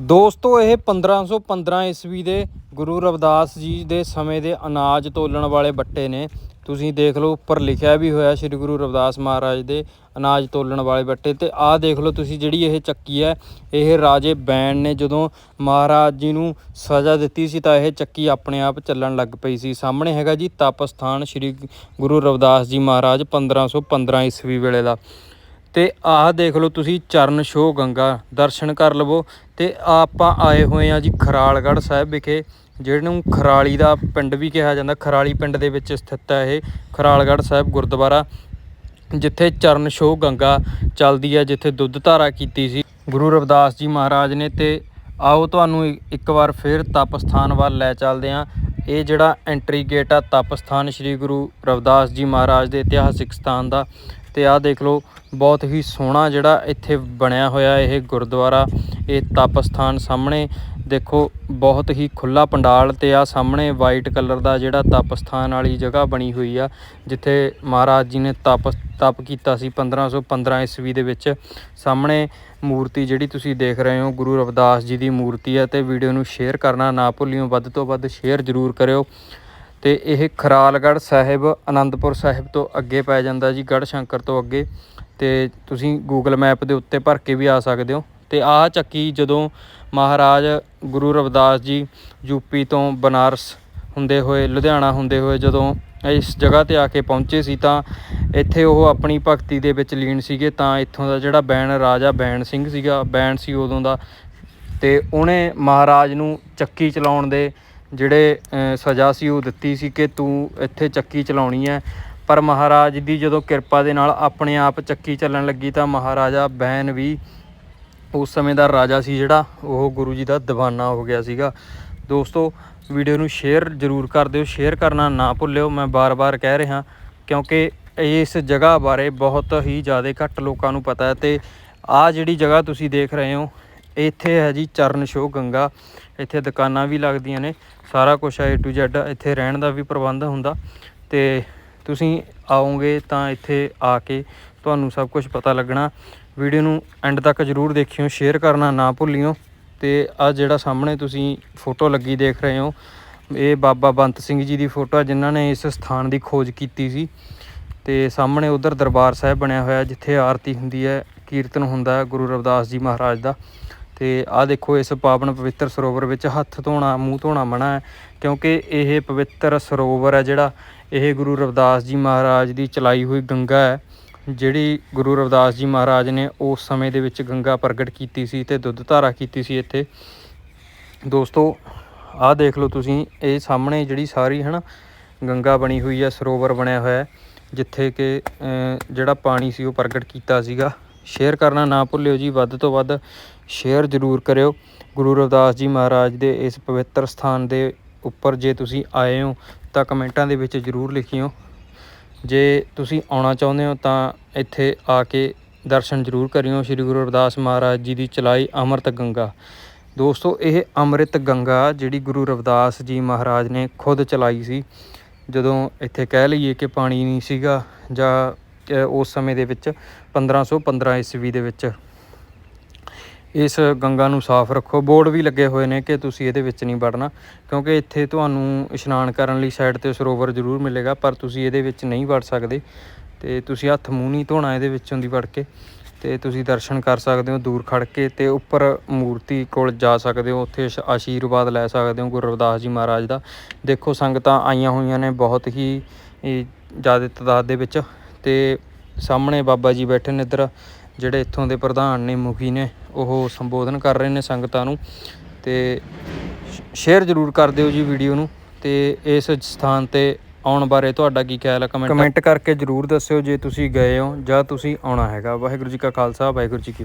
ਦੋਸਤੋ, ਇਹ 1515 ਈਸਵੀ ਦੇ ਗੁਰੂ ਰਵਿਦਾਸ ਜੀ ਦੇ ਸਮੇਂ ਦੇ ਅਨਾਜ ਤੋਲਣ ਵਾਲੇ ਬੱਟੇ ਨੇ। ਤੁਸੀਂ ਦੇਖ ਲਓ, ਉੱਪਰ ਲਿਖਿਆ ਵੀ ਹੋਇਆ ਸ੍ਰੀ ਗੁਰੂ ਰਵਿਦਾਸ ਮਹਾਰਾਜ ਦੇ ਅਨਾਜ ਤੋਲਣ ਵਾਲੇ ਬੱਟੇ ਤੇ ਆਹ ਦੇਖ ਲਓ ਤੁਸੀਂ ਜਿਹੜੀ ਇਹ ਚੱਕੀ ਹੈ, ਇਹ ਰਾਜੇ ਬੈਣ ਨੇ ਜਦੋਂ ਮਹਾਰਾਜ ਜੀ ਨੂੰ ਸਜ਼ਾ ਦਿੱਤੀ ਸੀ ਤਾਂ ਇਹ ਚੱਕੀ ਆਪਣੇ ਆਪ ਚੱਲਣ ਲੱਗ ਪਈ ਸੀ। ਸਾਹਮਣੇ ਹੈਗਾ ਜੀ ਤਪ ਸਥਾਨ ਸ੍ਰੀ ਗੁਰੂ ਰਵਿਦਾਸ ਜੀ ਮਹਾਰਾਜ 1515 ਈਸਵੀ ਵੇਲੇ ਦਾ। ਤੇ ਆਹ ਦੇਖ ਲਓ ਤੁਸੀਂ ਚਰਨ ਛੋਹ ਗੰਗਾ ਦਰਸ਼ਨ ਕਰ ਲਵੋ ਤੇ ਆਪਾਂ ਆਏ ਹੋਏ ਆ ਜੀ ਖਰਾਲਗੜ੍ਹ ਸਾਹਿਬ ਵਿਖੇ ਜਿਹਨੂੰ ਖਰਾਲੀ ਦਾ ਪਿੰਡ ਵੀ ਕਿਹਾ ਜਾਂਦਾ, ਖਰਾਲੀ ਪਿੰਡ ਦੇ ਵਿੱਚ ਸਥਿਤ ਹੈ ਇਹ ਖਰਾਲਗੜ੍ਹ ਸਾਹਿਬ ਗੁਰਦੁਆਰਾ, ਜਿੱਥੇ ਚਰਨ ਛੋਹ ਗੰਗਾ ਚੱਲਦੀ ਹੈ, ਜਿੱਥੇ ਦੁੱਧ ਧਾਰਾ ਕੀਤੀ ਸੀ। ਗੁਰੂ ਰਵਿਦਾਸ ਜੀ ਮਹਾਰਾਜ ਨੇ ਤੇ ਆਓ ਤੁਹਾਨੂੰ ਇੱਕ ਵਾਰ ਫਿਰ ਤਪ ਸਥਾਨ ਵੱਲ ਲੈ ਚੱਲਦੇ ਹਾਂ। ਇਹ ਜਿਹੜਾ ਐਂਟਰੀ ਗੇਟ ਆ, ਤਪ ਸਥਾਨ ਸ੍ਰੀ ਗੁਰੂ ਰਵਿਦਾਸ ਜੀ ਮਹਾਰਾਜ ਦੇ ਇਤਿਹਾਸਿਕ ਸਥਾਨ ਦਾ ਤੇ ਆਹ ਦੇਖ ਲਓ, ਬਹੁਤ ਹੀ ਸੋਹਣਾ ਜਿਹੜਾ ਇੱਥੇ ਬਣਿਆ ਹੋਇਆ ਇਹ ਗੁਰਦੁਆਰਾ, ਇਹ ਤਪ ਸਥਾਨ ਸਾਹਮਣੇ ਦੇਖੋ, ਬਹੁਤ ਹੀ ਖੁੱਲਾ ਪੰਡਾਲ ਤੇ ਆ ਸਾਹਮਣੇ ਵਾਈਟ ਕਲਰ ਦਾ ਜਿਹੜਾ ਤਪ ਸਥਾਨ ਵਾਲੀ ਜਗ੍ਹਾ ਬਣੀ ਹੋਈ ਆ, ਜਿੱਥੇ ਮਹਾਰਾਜ ਜੀ ਨੇ ਤਪ ਤਪ ਕੀਤਾ ਸੀ 1515 ਈਸਵੀ ਦੇ ਵਿੱਚ। ਸਾਹਮਣੇ ਮੂਰਤੀ ਜਿਹੜੀ ਤੁਸੀਂ ਦੇਖ ਰਹੇ ਹੋ, ਗੁਰੂ ਰਵਿਦਾਸ ਜੀ ਦੀ ਮੂਰਤੀ ਹੈ ਤੇ ਵੀਡੀਓ ਨੂੰ ਸ਼ੇਅਰ ਕਰਨਾ ਨਾ ਭੁੱਲਿਓ, ਵੱਧ ਤੋਂ ਵੱਧ ਸ਼ੇਅਰ ਜ਼ਰੂਰ ਕਰਿਓ। ਤੇ ਇਹ ਖਰਾਲਗੜ੍ਹ ਸਾਹਿਬ ਆਨੰਦਪੁਰ ਸਾਹਿਬ ਤੋਂ ਅੱਗੇ ਪੈ ਜਾਂਦਾ ਜੀ, ਗੜ੍ਹ ਸ਼ੰਕਰ ਤੋਂ ਅੱਗੇ। ਤੇ ਤੁਸੀਂ ਗੂਗਲ ਮੈਪ ਦੇ ਉੱਤੇ ਭਰ ਕੇ ਵੀ ਆ ਸਕਦੇ ਹੋ। ਤੇ ਆਹ ਚੱਕੀ ਜਦੋਂ ਮਹਾਰਾਜ ਗੁਰੂ ਰਵਿਦਾਸ ਜੀ ਯੂਪੀ ਤੋਂ ਬਨਾਰਸ ਹੁੰਦੇ ਹੋਏ, ਲੁਧਿਆਣਾ ਹੁੰਦੇ ਹੋਏ ਜਦੋਂ ਇਸ ਜਗ੍ਹਾ ਤੇ ਆ ਕੇ ਪਹੁੰਚੇ ਸੀ ਤਾਂ ਇੱਥੇ ਉਹ ਆਪਣੀ ਭਗਤੀ ਦੇ ਵਿੱਚ ਲੀਨ ਸੀਗੇ ਤਾਂ ਇੱਥੋਂ ਦਾ ਜਿਹੜਾ ਬੈਣ ਰਾਜਾ ਬੈਣ ਸਿੰਘ ਸੀਗਾ, ਬੈਣ ਸੀ ਉਦੋਂ ਦਾ ਤੇ ਉਹਨੇ ਮਹਾਰਾਜ ਨੂੰ ਚੱਕੀ ਚਲਾਉਣ ਦੇ ਜਿਹੜੇ ਸਜ਼ਾ ਸੀ ਉਹ ਦਿੱਤੀ ਸੀ ਕਿ ਤੂੰ ਇੱਥੇ ਚੱਕੀ ਚਲਾਉਣੀ ਹੈ। ਪਰ ਮਹਾਰਾਜ ਦੀ ਜਦੋਂ ਕਿਰਪਾ ਦੇ ਨਾਲ ਆਪਣੇ ਆਪ ਚੱਕੀ ਚੱਲਣ ਲੱਗੀ ਤਾਂ ਮਹਾਰਾਜਾ ਬੈਨ ਵੀ ਉਸ ਸਮੇਂ ਦਾ ਰਾਜਾ ਸੀ ਜਿਹੜਾ, ਉਹ ਗੁਰੂ ਜੀ ਦਾ ਦੀਵਾਨਾ ਹੋ ਗਿਆ ਸੀਗਾ। ਦੋਸਤੋ ਵੀਡੀਓ ਨੂੰ ਸ਼ੇਅਰ ਜ਼ਰੂਰ ਕਰ ਦਿਓ ਸ਼ੇਅਰ ਕਰਨਾ ਨਾ ਭੁੱਲਿਓ, ਮੈਂ ਬਾਰ-ਬਾਰ ਕਹਿ ਰਿਹਾ, ਕਿਉਂਕਿ ਇਸ ਜਗ੍ਹਾ ਬਾਰੇ ਬਹੁਤ ਹੀ ਜ਼ਿਆਦਾ ਘੱਟ ਲੋਕਾਂ ਨੂੰ ਪਤਾ ਹੈ ਤੇ ਆਹ ਜਿਹੜੀ ਜਗ੍ਹਾ ਤੁਸੀਂ ਦੇਖ ਰਹੇ ਹੋ, ਇੱਥੇ ਹੈ ਜੀ ਚਰਨ ਸ਼ੋ ਗੰਗਾ। ਇੱਥੇ ਦੁਕਾਨਾਂ ਵੀ ਲੱਗਦੀਆਂ ਨੇ, ਸਾਰਾ ਕੁਝ ਹੈ A to Z, ਇੱਥੇ ਰਹਿਣ ਦਾ ਵੀ ਪ੍ਰਬੰਧ ਹੁੰਦਾ। ਤੇ ਤੁਸੀਂ ਆਓਗੇ ਤਾਂ ਇੱਥੇ ਆ ਕੇ ਤੁਹਾਨੂੰ ਸਭ ਕੁਝ ਪਤਾ ਲੱਗਣਾ। ਵੀਡੀਓ ਨੂੰ ਐਂਡ ਤੱਕ ਜਰੂਰ ਦੇਖਿਓ ਸ਼ੇਅਰ ਕਰਨਾ ਨਾ ਭੁੱਲਿਓ ਤੇ ਆ ਜਿਹੜਾ ਸਾਹਮਣੇ ਤੁਸੀਂ ਫੋਟੋ ਲੱਗੀ ਦੇਖ ਰਹੇ ਹੋ, ਇਹ ਬਾਬਾ ਬੰਤ ਸਿੰਘ ਜੀ ਦੀ ਫੋਟੋ ਹੈ ਜਿਨ੍ਹਾਂ ਨੇ ਇਸ ਸਥਾਨ ਦੀ ਖੋਜ ਕੀਤੀ ਸੀ। ਤੇ ਸਾਹਮਣੇ ਉਧਰ ਦਰਬਾਰ ਸਾਹਿਬ ਬਣਿਆ ਹੋਇਆ, ਜਿੱਥੇ ਆਰਤੀ ਹੁੰਦੀ ਹੈ, ਕੀਰਤਨ ਹੁੰਦਾ ਗੁਰੂ ਰਵਿਦਾਸ ਜੀ ਮਹਾਰਾਜ ਦਾ। ਤੇ ਆਹ ਦੇਖੋ, ਇਸ ਪਾਵਨ ਪਵਿੱਤਰ ਸਰੋਵਰ ਵਿੱਚ ਹੱਥ ਧੋਣਾ, ਮੂੰਹ ਧੋਣਾ ਮਨਾ ਹੈ, ਕਿਉਂਕਿ ਇਹ ਪਵਿੱਤਰ ਸਰੋਵਰ ਹੈ ਜਿਹੜਾ, ਇਹ ਗੁਰੂ ਰਵਿਦਾਸ ਜੀ ਮਹਾਰਾਜ ਦੀ ਚਲਾਈ ਹੋਈ ਗੰਗਾ ਹੈ। ਜਿਹੜੀ ਗੁਰੂ ਰਵਿਦਾਸ ਜੀ ਮਹਾਰਾਜ ਨੇ ਉਸ ਸਮੇਂ ਦੇ ਵਿੱਚ ਗੰਗਾ ਪ੍ਰਗਟ ਕੀਤੀ ਸੀ ਤੇ ਦੁੱਧ ਧਾਰਾ ਕੀਤੀ ਸੀ ਇੱਥੇ। ਦੋਸਤੋ, ਆਹ ਦੇਖ ਲਓ ਤੁਸੀਂ, ਇਹ ਸਾਹਮਣੇ ਜਿਹੜੀ ਸਾਰੀ ਹੈ ਨਾ ਗੰਗਾ ਬਣੀ ਹੋਈ ਹੈ ਸਰੋਵਰ ਬਣਿਆ ਹੋਇਆ ਹੈ ਜਿੱਥੇ ਕਿ ਜਿਹੜਾ ਪਾਣੀ ਸੀ ਉਹ ਪ੍ਰਗਟ ਕੀਤਾ ਸੀਗਾ। ਸ਼ੇਅਰ ਕਰਨਾ ਨਾ ਭੁੱਲਿਓ ਜੀ, ਵੱਧ ਤੋਂ ਵੱਧ ਸ਼ੇਅਰ ਜ਼ਰੂਰ ਕਰਿਓ। ਗੁਰੂ ਰਵਿਦਾਸ ਜੀ ਮਹਾਰਾਜ ਦੇ ਇਸ ਪਵਿੱਤਰ ਸਥਾਨ ਦੇ ਉੱਪਰ ਜੇ ਤੁਸੀਂ ਆਏ ਹੋ, ਤਾਂ ਕਮੈਂਟਾਂ ਦੇ ਵਿੱਚ ਜ਼ਰੂਰ ਲਿਖਿਓ। ਜੇ ਤੁਸੀਂ ਆਉਣਾ ਚਾਹੁੰਦੇ ਹੋ ਤਾਂ ਇੱਥੇ ਆ ਕੇ ਦਰਸ਼ਨ ਜ਼ਰੂਰ ਕਰਿਓ, ਸ੍ਰੀ ਗੁਰੂ ਰਵਿਦਾਸ ਮਹਾਰਾਜ ਜੀ ਦੀ ਚਲਾਈ ਅੰਮ੍ਰਿਤ ਗੰਗਾ। ਦੋਸਤੋ, ਇਹ ਅੰਮ੍ਰਿਤ ਗੰਗਾ ਜਿਹੜੀ ਗੁਰੂ ਰਵਿਦਾਸ ਜੀ ਮਹਾਰਾਜ ਨੇ ਖੁਦ ਚਲਾਈ ਸੀ। ਜਦੋਂ ਇੱਥੇ ਕਹਿ ਲਈਏ ਕਿ ਪਾਣੀ ਨਹੀਂ ਸੀਗਾ ਜਾਂ ਉਸ ਸਮੇਂ ਦੇ ਵਿੱਚ 1515 ਈਸਵੀ ਦੇ ਵਿੱਚ ਇਸ ਗੰਗਾ ਨੂੰ ਸਾਫ਼ ਰੱਖੋ। ਬੋਰਡ ਵੀ ਲੱਗੇ ਹੋਏ ਨੇ ਕਿ ਤੁਸੀਂ ਇਹਦੇ ਵਿੱਚ ਨਹੀਂ ਵੜਨਾ, ਕਿਉਂਕਿ ਇੱਥੇ ਤੁਹਾਨੂੰ ਇਸ਼ਨਾਨ ਕਰਨ ਲਈ ਸਾਈਡ ਤੇ ਸਰੋਵਰ ਜ਼ਰੂਰ ਮਿਲੇਗਾ, ਪਰ ਤੁਸੀਂ ਇਹਦੇ ਵਿੱਚ ਨਹੀਂ ਵੜ ਸਕਦੇ ਤੇ ਤੁਸੀਂ ਹੱਥ ਮੂੰਹ ਨਹੀਂ ਧੋਣਾ ਇਹਦੇ ਵਿੱਚੋਂ ਦੀ ਵੜ ਕੇ ਤੇ ਤੁਸੀਂ ਦਰਸ਼ਨ ਕਰ ਸਕਦੇ ਹੋ ਦੂਰ ਖੜ ਕੇ ਤੇ ਉੱਪਰ ਮੂਰਤੀ ਕੋਲ ਜਾ ਸਕਦੇ ਹੋ, ਉੱਥੇ ਆਸ਼- ਆਸ਼ੀਰਵਾਦ ਲੈ ਸਕਦੇ ਹੋ ਗੁਰੂ ਰਵਿਦਾਸ ਜੀ ਮਹਾਰਾਜ ਦਾ। ਦੇਖੋ ਸੰਗਤਾਂ ਆਈਆਂ ਹੋਈਆਂ ਨੇ ਬਹੁਤ ਹੀ ਜ਼ਿਆਦਾ ਤਾਦਾਦ ਦੇ ਵਿੱਚ ਤੇ ਸਾਹਮਣੇ ਬਾਬਾ ਜੀ ਬੈਠੇ ਨੇ ਇੱਧਰ। ਜਿਹੜੇ ਇੱਥੋਂ ਦੇ ਪ੍ਰਧਾਨ ਨੇ, ਮੁਖੀ ਨੇ, ਉਹ ਸੰਬੋਧਨ ਕਰ ਰਹੇ ਨੇ ਸੰਗਤਾਂ ਨੂੰ। ਤੇ ਸ਼ੇਅਰ ਜ਼ਰੂਰ ਕਰ ਦਿਓ ਜੀ ਵੀਡੀਓ ਨੂੰ ਤੇ ਇਸ ਸਥਾਨ ਤੇ ਆਉਣ ਬਾਰੇ ਤੁਹਾਡਾ ਕੀ ਖਿਆਲ ਹੈ ਕਮੈਂਟ ਕਮੈਂਟ ਕਰਕੇ ਜ਼ਰੂਰ ਦੱਸਿਓ ਜੇ ਤੁਸੀਂ ਗਏ ਹੋ ਜਾਂ ਤੁਸੀਂ ਆਉਣਾ ਹੈਗਾ। ਵਾਹਿਗੁਰੂ ਜੀ ਕਾ ਖਾਲਸਾ, ਵਾਹਿਗੁਰੂ ਜੀ ਕੀ ਫਤਿਹ।